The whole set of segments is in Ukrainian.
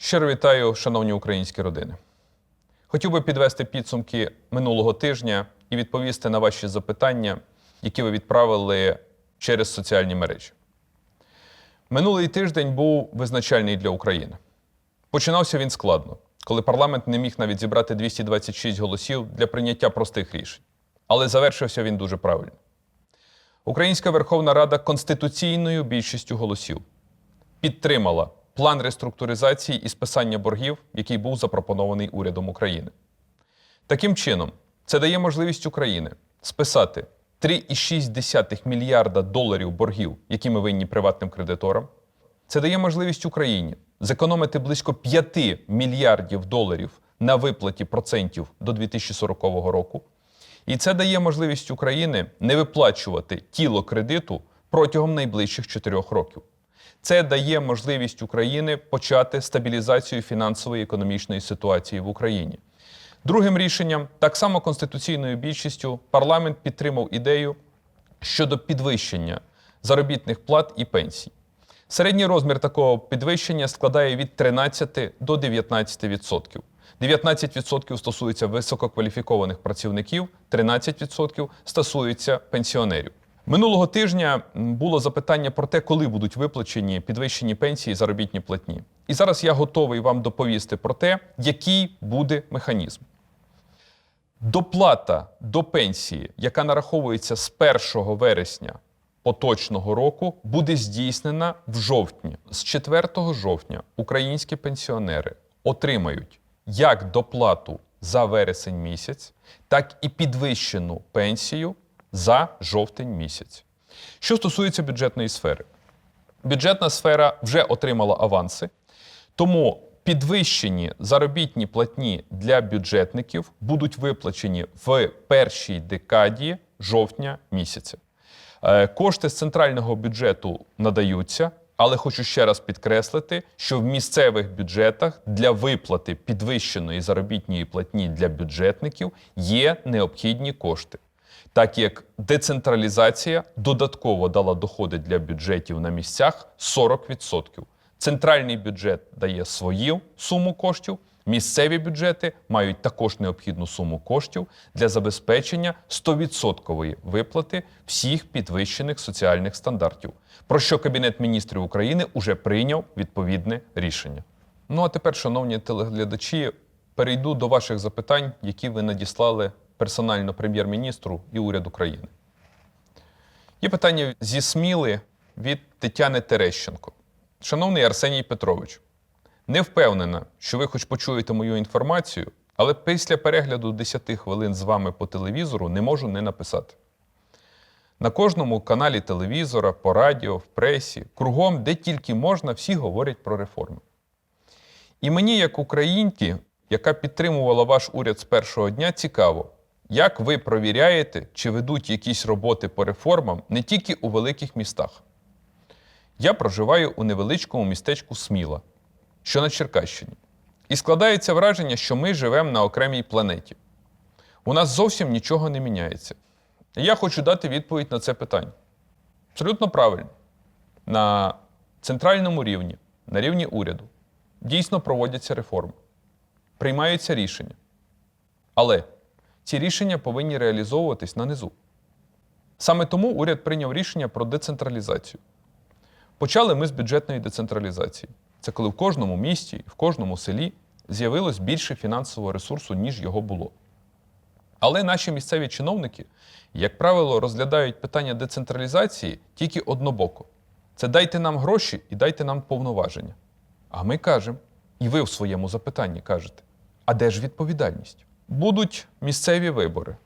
Щиро вітаю, шановні українські родини. Хотів би підвести підсумки минулого тижня і відповісти на ваші запитання, які ви відправили через соціальні мережі. Минулий тиждень був визначальний для України. Починався він складно, коли парламент не міг навіть зібрати 226 голосів для прийняття простих рішень. Але завершився він дуже правильно. Українська Верховна Рада конституційною більшістю голосів підтримала план реструктуризації і списання боргів, який був запропонований урядом України. Таким чином, це дає можливість України списати 3,6 мільярда доларів боргів, які ми винні приватним кредиторам. Це дає можливість Україні зекономити близько 5 мільярдів доларів на виплаті процентів до 2040 року. І це дає можливість України не виплачувати тіло кредиту протягом найближчих 4 років. Це дає можливість України почати стабілізацію фінансової і економічної ситуації в Україні. Другим рішенням, так само конституційною більшістю, парламент підтримав ідею щодо підвищення заробітних плат і пенсій. Середній розмір такого підвищення складає від 13 до 19%. 19% стосується висококваліфікованих працівників, 13% стосується пенсіонерів. Минулого тижня було запитання про те, коли будуть виплачені підвищені пенсії і заробітні платні. І зараз я готовий вам доповісти про те, який буде механізм. Доплата до пенсії, яка нараховується з 1 вересня поточного року, буде здійснена в жовтні. З 4 жовтня українські пенсіонери отримають як доплату за вересень місяць, так і підвищену пенсію за жовтень місяць. Що стосується бюджетної сфери, бюджетна сфера вже отримала аванси, тому підвищені заробітні платні для бюджетників будуть виплачені в першій декаді жовтня місяця. Е, Кошти з центрального бюджету надаються, але хочу ще раз підкреслити, що в місцевих бюджетах для виплати підвищеної заробітної платні для бюджетників є необхідні кошти. Так як децентралізація додатково дала доходи для бюджетів на місцях 40%. Центральний бюджет дає свою суму коштів, місцеві бюджети мають також необхідну суму коштів для забезпечення 100% виплати всіх підвищених соціальних стандартів, про що Кабінет міністрів України уже прийняв відповідне рішення. Ну а тепер, шановні телеглядачі, перейду до ваших запитань, які ви надіслали персонально прем'єр-міністру і уряд України. Є питання зі Сміли від Тетяни Терещенко. Шановний Арсеній Петрович, не впевнена, що ви хоч почуєте мою інформацію, але після перегляду 10 хвилин з вами по телевізору не можу не написати. На кожному каналі телевізора, по радіо, в пресі, кругом, де тільки можна, всі говорять про реформи. І мені, як українці, яка підтримувала ваш уряд з першого дня, цікаво, як ви провіряєте, чи ведуть якісь роботи по реформам не тільки у великих містах. Я проживаю у невеличкому містечку Сміла, що на Черкащині. І складається враження, що ми живемо на окремій планеті. У нас зовсім нічого не міняється. І я хочу дати відповідь на це питання. Абсолютно правильно. На центральному рівні, на рівні уряду, дійсно проводяться реформи, приймаються рішення. Але ці рішення повинні реалізовуватись на низу. Саме тому уряд прийняв рішення про децентралізацію. Почали ми з бюджетної децентралізації. Це коли в кожному місті, в кожному селі з'явилось більше фінансового ресурсу, ніж його було. Але наші місцеві чиновники, як правило, розглядають питання децентралізації тільки однобоко. Це дайте нам гроші і дайте нам повноваження. А ми кажемо, і ви в своєму запитанні кажете: а де ж відповідальність? Будуть місцеві вибори.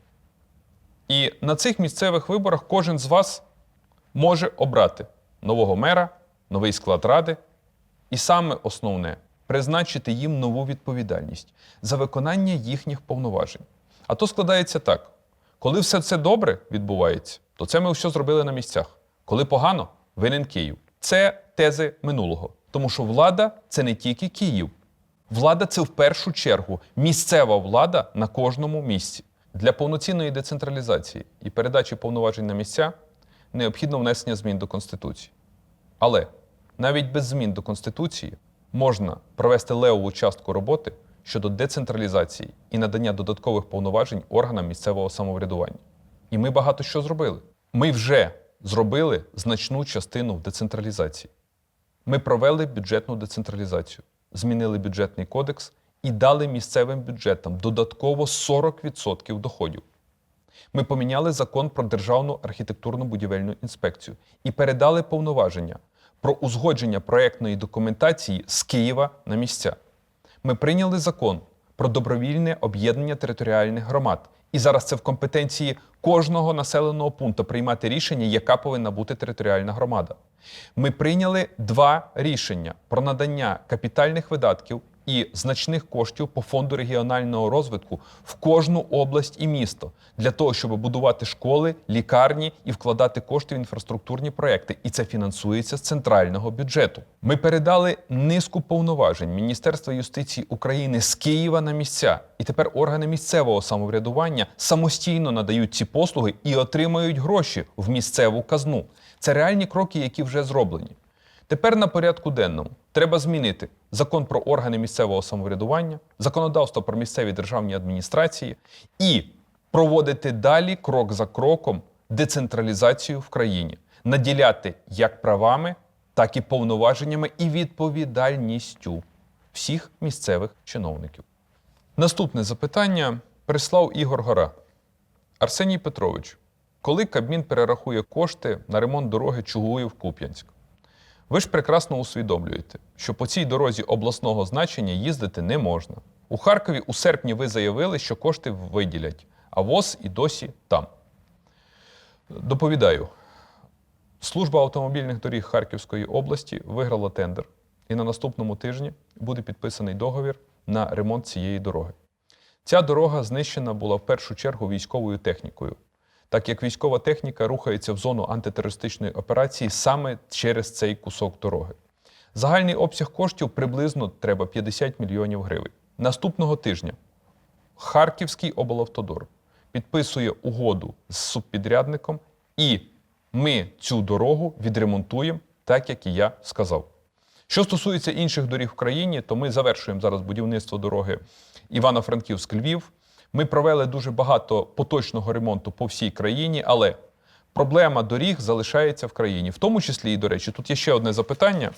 І на цих місцевих виборах кожен з вас може обрати нового мера, новий склад ради, і саме основне призначити їм нову відповідальність за виконання їхніх повноважень. А то складається так: коли все це добре відбувається, то це ми все зробили на місцях. Коли погано, винен Київ. Це тези минулого. Тому що влада це не тільки Київ. Влада це в першу чергу місцева влада на кожному місці. Для повноцінної децентралізації і передачі повноважень на місця необхідно внесення змін до Конституції. Але навіть без змін до Конституції можна провести левову частку роботи щодо децентралізації і надання додаткових повноважень органам місцевого самоврядування. І ми багато що зробили. Ми вже зробили значну частину в децентралізації. Ми провели бюджетну децентралізацію, змінили бюджетний кодекс і дали місцевим бюджетам додатково 40% доходів. Ми поміняли закон про державну архітектурну будівельну інспекцію і передали повноваження про узгодження проєктної документації з Києва на місця. Ми прийняли закон про добровільне об'єднання територіальних громад. І зараз це в компетенції кожного населеного пункту приймати рішення, яка повинна бути територіальна громада. Ми прийняли два рішення про надання капітальних видатків і значних коштів по фонду регіонального розвитку в кожну область і місто для того, щоб будувати школи, лікарні і вкладати кошти в інфраструктурні проекти. І це фінансується з центрального бюджету. Ми передали низку повноважень Міністерства юстиції України з Києва на місця. І тепер органи місцевого самоврядування самостійно надають ці послуги і отримають гроші в місцеву казну. Це реальні кроки, які вже зроблені. Тепер на порядку денному треба змінити закон про органи місцевого самоврядування, законодавство про місцеві державні адміністрації і проводити далі крок за кроком децентралізацію в країні, наділяти як правами, так і повноваженнями і відповідальністю всіх місцевих чиновників. Наступне запитання прислав Ігор Гора. Арсеній Петрович, коли Кабмін перерахує кошти на ремонт дороги Чугуїв-Куп'янськ? Ви ж прекрасно усвідомлюєте, що по цій дорозі обласного значення їздити не можна. У Харкові у серпні ви заявили, що кошти виділять, а ВОЗ і досі там. Доповідаю. Служба автомобільних доріг Харківської області виграла тендер, і на наступному тижні буде підписаний договір на ремонт цієї дороги. Ця дорога знищена була в першу чергу військовою технікою, так як військова техніка рухається в зону антитерористичної операції саме через цей кусок дороги. Загальний обсяг коштів приблизно треба 50 мільйонів гривень. Наступного тижня Харківський облавтодор підписує угоду з субпідрядником, і ми цю дорогу відремонтуємо, так як і я сказав. Що стосується інших доріг в країні, то ми завершуємо зараз будівництво дороги Івано-Франківськ-Львів. Ми провели дуже багато поточного ремонту по всій країні, але проблема доріг залишається в країні. В тому числі, і до речі, тут є ще одне запитання.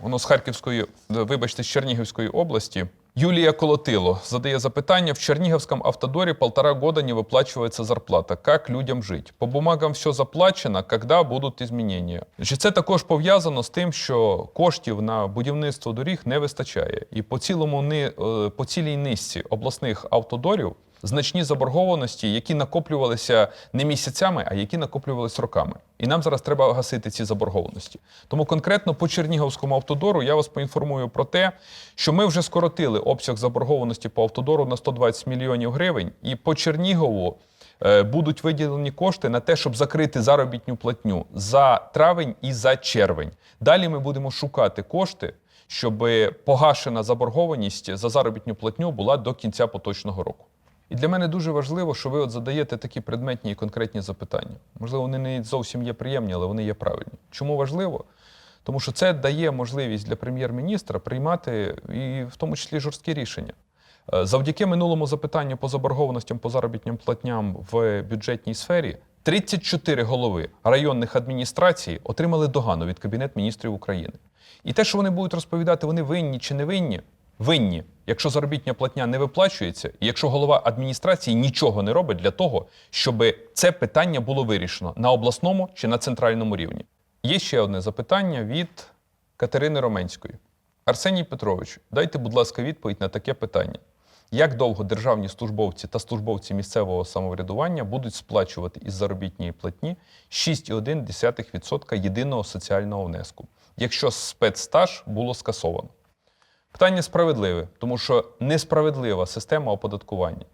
Воно з Харківської, вибачте, з Чернігівської області. Юлія Колотило задає запитання. В Черниговском автодоре полтора года не выплачивается зарплата. Как людям жить? По бумагам все заплачено, когда будуть изменения? Значить, Це також пов'язано з тим, що коштів на будівництво доріг не вистачає. І по, цілому, ни- е, по цілій низці обласних автодорів значні заборгованості, які накоплювалися не місяцями, а які накоплювалися роками. І нам зараз треба гасити ці заборгованості. Тому конкретно по Чернігівському автодору я вас поінформую про те, що ми вже скоротили обсяг заборгованості по автодору на 120 мільйонів гривень, і по Чернігову е, будуть виділені кошти на те, щоб закрити заробітню платню за травень і за червень. Далі ми будемо шукати кошти, щоб погашена заборгованість за заробітню платню була до кінця поточного року. І для мене дуже важливо, що ви от задаєте такі предметні і конкретні запитання. Можливо, вони не зовсім є приємні, але вони є правильні. Чому важливо? Тому що це дає можливість для прем'єр-міністра приймати і в тому числі жорсткі рішення. Е, Завдяки минулому запитанню по заборгованостям по заробітним платням в бюджетній сфері 34 голови районних адміністрацій отримали догану від Кабінету міністрів України. І те, що вони будуть розповідати, вони винні чи не винні, винні, якщо заробітня платня не виплачується, і якщо голова адміністрації нічого не робить для того, щоб це питання було вирішено на обласному чи на центральному рівні. Є ще одне запитання від Катерини Роменської. Арсеній Петрович, дайте, будь ласка, відповідь на таке питання. Як довго державні службовці та службовці місцевого самоврядування будуть сплачувати із заробітної платні 6,1% єдиного соціального внеску, якщо спецстаж було скасовано? Питання справедливе, тому що несправедлива система оподаткування.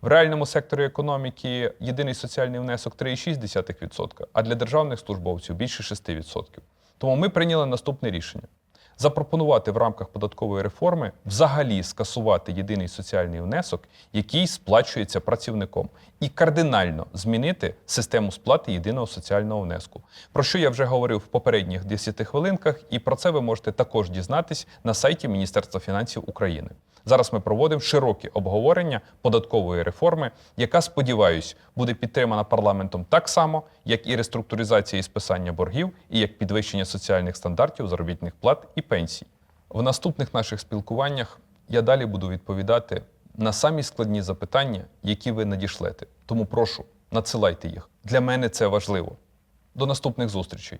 В реальному секторі економіки єдиний соціальний внесок 3,6%, а для державних службовців більше 6%. Тому ми прийняли наступне рішення: запропонувати в рамках податкової реформи взагалі скасувати єдиний соціальний внесок, який сплачується працівником, і кардинально змінити систему сплати єдиного соціального внеску. Про що я вже говорив в попередніх 10 хвилинках, і про це ви можете також дізнатись на сайті Міністерства фінансів України. Зараз ми проводимо широке обговорення податкової реформи, яка, сподіваюсь, буде підтримана парламентом так само, як і реструктуризація і списання боргів, і як підвищення соціальних стандартів, заробітних плат і пенсій. В наступних наших спілкуваннях я далі буду відповідати на самі складні запитання, які ви надішлете. Тому прошу, надсилайте їх. Для мене це важливо. До наступних зустрічей.